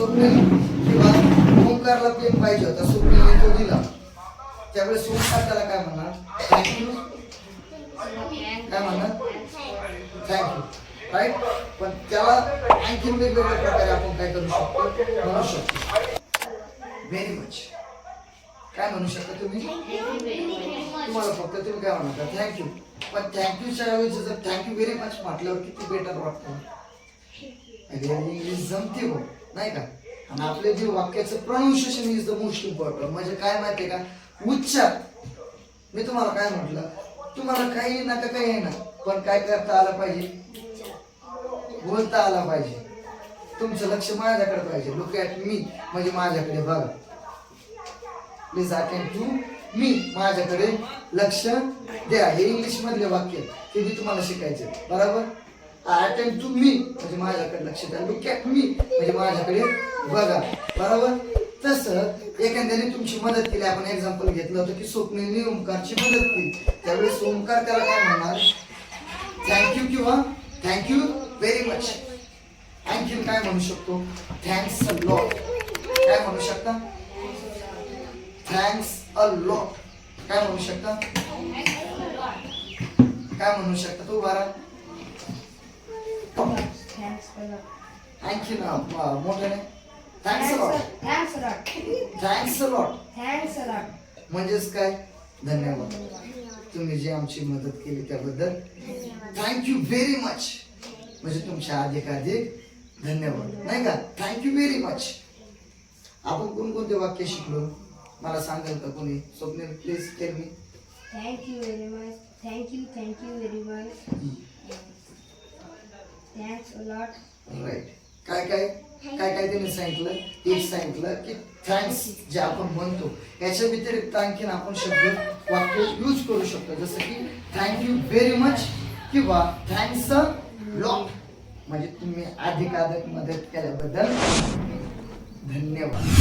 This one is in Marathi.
सुप्रीम किंवा ओंकारला पेन पाहिजे होता स्वप्नीलने तो दिला. त्यावेळेस ओंकार त्याला काय म्हणणार? थँक्यू काय म्हणणार? थँक्यू राईट पण त्याला आणखीन वेगवेगळ्या प्रकारे आपण काय करू शकतो? म्हणू शकतो. व्हेरी मच काय म्हणू शकता तुम्ही? तुम्हाला फक्त तुम्ही काय म्हणता थँक्यू पण थँक्यूच्या ऐवजी जर थँक्यू व्हेरी मच म्हटल्यावर किती बेटर वाटतं? इंग्लिश जमते हो नाही का? आणि आपले जे वाक्याचं pronunciation is the most important म्हणजे काय माहितीये का? उच्चार. मी तुम्हाला काय म्हटलं? तुम्हाला काही ना का काही ना पण काय करता आलं पाहिजे? बोलता आला पाहिजे. तुमचं लक्ष माझ्याकडे पाहिजे. लुक ॲट मी म्हणजे माझ्याकडे बघा. प्लीज अटेंड टू मी माझ्याकडे लक्ष द्या. हे इंग्लिश मधले वाक्य ते मी तुम्हाला शिकायचे. बरोबर? अटेंड टू मी म्हणजे माझ्याकडे लक्ष द्या. लुक ॲट मी म्हणजे माझ्याकडे बघा. बरोबर? तसं एखाद्याने तुमची मदत केली आपण एक्झाम्पल घेतलं होतं की स्वप्नेने ओंकारची मदत केली. त्यावेळेस ओंकार त्याला काय म्हणणार? थँक्यू किंवा थँक्यू व्हेरी मच आणखीन काय म्हणू शकतो? थँक्स अ लॉट काय म्हणू शकता? थँक्स अ लॉट काय म्हणू शकता? काय म्हणू शकता तू बारा Lot. आणखी ना मोठ्याने. Thanks lot Thanks a lot. Thanks lot Thanks a lot. म्हणजेच काय? धन्यवाद. तुम्ही जी आमची मदत केली त्याबद्दल. थँक्यू व्हेरी मच म्हणजे तुमच्या अधिकाधिक धन्यवाद. नाही का? थँक्यू व्हेरी मच आपण कोणकोणते वाक्य शिकलो? मला सांगाल का कोणी? Swapnil please tell me Thank you very much. Thank you, thank thanks very right काय काय? काय काय त्यांनी सांगितलं? तेच सांगितलं की थँक्स जे आपण म्हणतो याच्या व्यतिरिक्त आणखीन आपण शब्द वाक्य यूज करू शकतो. जसं की थँक यू व्हेरी मच किंवा थँक्स अ लॉट म्हणजे तुम्ही अधिकाधिक मदत केल्याबद्दल धन्यवाद.